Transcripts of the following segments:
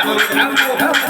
เอาเอาเอา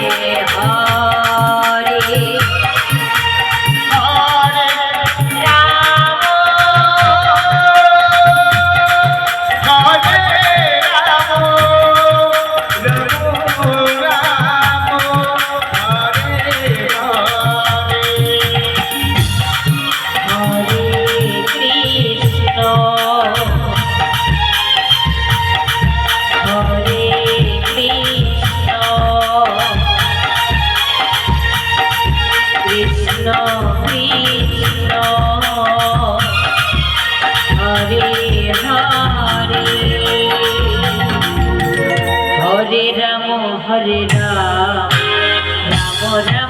yeah. Ram Hare Ram Ram Ram